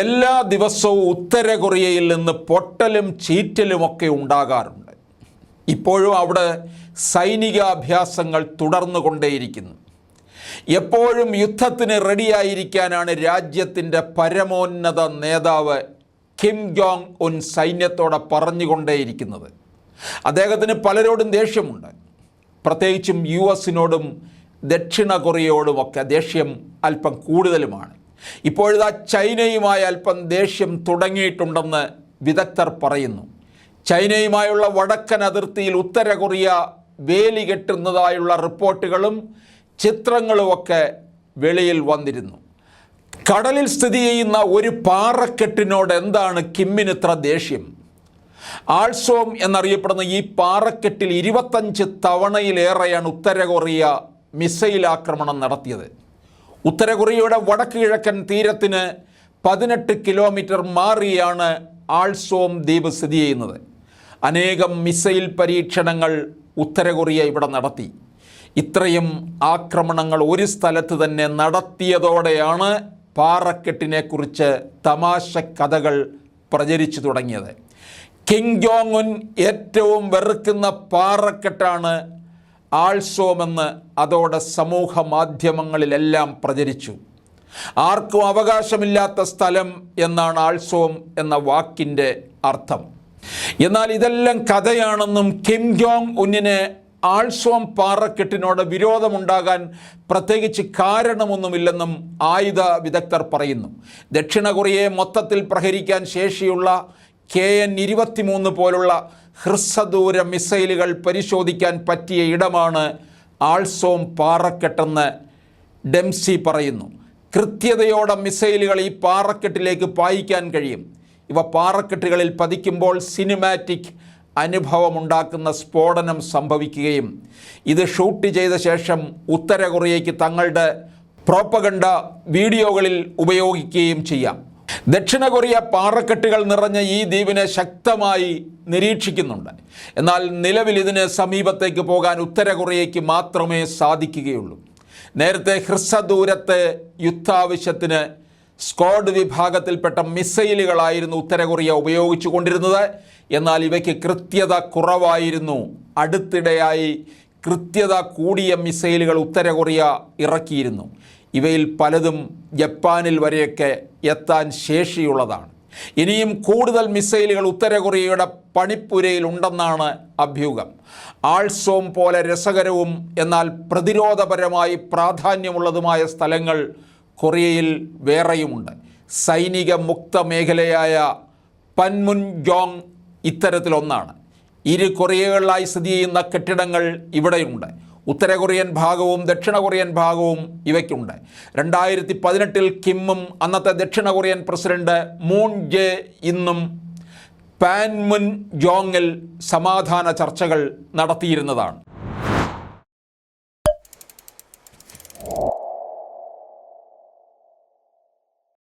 എല്ലാ ദിവസവും ഉത്തര കൊറിയയിൽ നിന്ന് പൊട്ടലും ചീറ്റലുമൊക്കെ ഉണ്ടാകാറുണ്ട്. ഇപ്പോഴും അവിടെ സൈനികാഭ്യാസങ്ങൾ തുടർന്നു കൊണ്ടേയിരിക്കുന്നു എപ്പോഴും യുദ്ധത്തിന് റെഡിയായിരിക്കാനാണ് രാജ്യത്തിന്റെ പരമോന്നത നേതാവ് കിം ജോങ് ഉൻ സൈന്യത്തോടെ പറഞ്ഞുകൊണ്ടേയിരിക്കുന്നത്. അദ്ദേഹത്തിന് പലരോടും ദേഷ്യമുണ്ട്. പ്രത്യേകിച്ചും യു എസിനോടും ദക്ഷിണ കൊറിയയോടുമൊക്കെ ദേഷ്യം അല്പം കൂടുതലുമാണ്. ഇപ്പോഴിതാ ചൈനയുമായി അല്പം ദേഷ്യം തുടങ്ങിയിട്ടുണ്ടെന്ന് വിദഗ്ധർ പറയുന്നു. ചൈനയുമായുള്ള വടക്കൻ അതിർത്തിയിൽ ഉത്തര കൊറിയ വേലി കെട്ടുന്നതായുള്ള റിപ്പോർട്ടുകളും ചിത്രങ്ങളുമൊക്കെ വെളിയിൽ വന്നിരുന്നു. കടലിൽ സ്ഥിതി ചെയ്യുന്ന ഒരു പാറക്കെട്ടിനോട് എന്താണ് കിമ്മിന് ഇത്ര ദേഷ്യം? ആൾസോം എന്നറിയപ്പെടുന്ന ഈ പാറക്കെട്ടിൽ ഇരുപത്തഞ്ച് തവണയിലേറെയാണ് ഉത്തര കൊറിയ മിസൈൽ ആക്രമണം നടത്തിയത്. ഉത്തര കൊറിയയുടെ വടക്ക് കിഴക്കൻ തീരത്തിന് പതിനെട്ട് കിലോമീറ്റർ മാറിയാണ് ആൾസോം ദ്വീപ് സ്ഥിതി ചെയ്യുന്നത്. അനേകം മിസൈൽ പരീക്ഷണങ്ങൾ ഉത്തരകൊറിയ ഇവിടെ നടത്തി. ഇത്രയും ആക്രമണങ്ങൾ ഒരു സ്ഥലത്ത് തന്നെ നടത്തിയതോടെയാണ് പാറക്കെട്ടിനെക്കുറിച്ച് തമാശ കഥകൾ പ്രചരിച്ചു തുടങ്ങിയത്. കിങ് ജോങ് ഉൻ ഏറ്റവും വെറുക്കുന്ന പാറക്കെട്ടാണ് ആൾസോമെന്ന് അതോടെ സമൂഹ മാധ്യമങ്ങളിലെല്ലാം പ്രചരിച്ചു. ആർക്കും അവകാശമില്ലാത്ത സ്ഥലം എന്നാണ് ആൾസോം എന്ന വാക്കിന്റെ അർത്ഥം. എന്നാൽ ഇതെല്ലാം കഥയാണെന്നും കിം ജോങ് ഉന്നിന് ആൾസോം പാറക്കെട്ടിനോട് വിരോധമുണ്ടാകാൻ പ്രത്യേകിച്ച് കാരണമൊന്നുമില്ലെന്നും ആയുധ വിദഗ്ധർ പറയുന്നു. ദക്ഷിണ കൊറിയയെ മൊത്തത്തിൽ പ്രഹരിക്കാൻ ശേഷിയുള്ള കെ എൻ ഇരുപത്തിമൂന്ന് പോലുള്ള ഹ്രസ്വദൂര മിസൈലുകൾ പരിശോധിക്കാൻ പറ്റിയ ഇടമാണ് ആൾസോം പാറക്കെട്ടെന്ന് ഡെംസി പറയുന്നു. കൃത്യതയോടെ മിസൈലുകൾ ഈ പാറക്കെട്ടിലേക്ക് പായിക്കാൻ കഴിയും. ഇവ പാറക്കെട്ടുകളിൽ പതിക്കുമ്പോൾ സിനിമാറ്റിക് അനുഭവമുണ്ടാക്കുന്ന സ്ഫോടനം സംഭവിക്കുകയും ഇത് ഷൂട്ട് ചെയ്ത ശേഷം ഉത്തര കൊറിയയ്ക്ക് തങ്ങളുടെ പ്രോപ്പഗണ്ട വീഡിയോകളിൽ ഉപയോഗിക്കുകയും ചെയ്യാം. ദക്ഷിണ കൊറിയ പാറക്കെട്ടുകൾ നിറഞ്ഞ ഈ ദ്വീപിനെ ശക്തമായി നിരീക്ഷിക്കുന്നുണ്ട്. എന്നാൽ നിലവിൽ ഇതിന് സമീപത്തേക്ക് പോകാൻ ഉത്തര കൊറിയയ്ക്ക് മാത്രമേ സാധിക്കുകയുള്ളൂ. നേരത്തെ ഹ്രസ്വദൂരത്തെ യുദ്ധാവശ്യത്തിന് സ്ക്വാഡ് വിഭാഗത്തിൽപ്പെട്ട മിസൈലുകളായിരുന്നു ഉത്തര കൊറിയ ഉപയോഗിച്ചു കൊണ്ടിരുന്നത്. എന്നാൽ ഇവയ്ക്ക് കൃത്യത കുറവായിരുന്നു. അടുത്തിടെയായി കൃത്യത കൂടിയ മിസൈലുകൾ ഉത്തര കൊറിയ ഇറക്കിയിരുന്നു. ഇവയിൽ പലതും ജപ്പാനിൽ വരെയൊക്കെ എത്താൻ ശേഷിയുള്ളതാണ്. ഇനിയും കൂടുതൽ മിസൈലുകൾ ഉത്തര കൊറിയയുടെ പണിപ്പുരയിൽ ഉണ്ടെന്നാണ് അഭ്യൂഹം. ആൾസോം പോലെ രസകരവും എന്നാൽ പ്രതിരോധപരമായി പ്രാധാന്യമുള്ളതുമായ സ്ഥലങ്ങൾ കൊറിയയിൽ വേറെയുമുണ്ട്. സൈനിക മുക്ത മേഖലയായ പൻമുൻ ജോങ് ഇത്തരത്തിലൊന്നാണ്. ഇരു കൊറിയകളിലായി സ്ഥിതി ചെയ്യുന്ന കെട്ടിടങ്ങൾ ഇവിടെയുണ്ട്. ഉത്തര കൊറിയൻ ഭാഗവും ദക്ഷിണ കൊറിയൻ ഭാഗവും ഇവയ്ക്കുണ്ട്. രണ്ടായിരത്തി പതിനെട്ടിൽ കിമ്മും അന്നത്തെ ദക്ഷിണ കൊറിയൻ പ്രസിഡന്റ് മൂൺ ജെ ഇന്നും പാൻമുൻ ജോങ്ങിൽ സമാധാന ചർച്ചകൾ നടത്തിയിരുന്നതാണ്.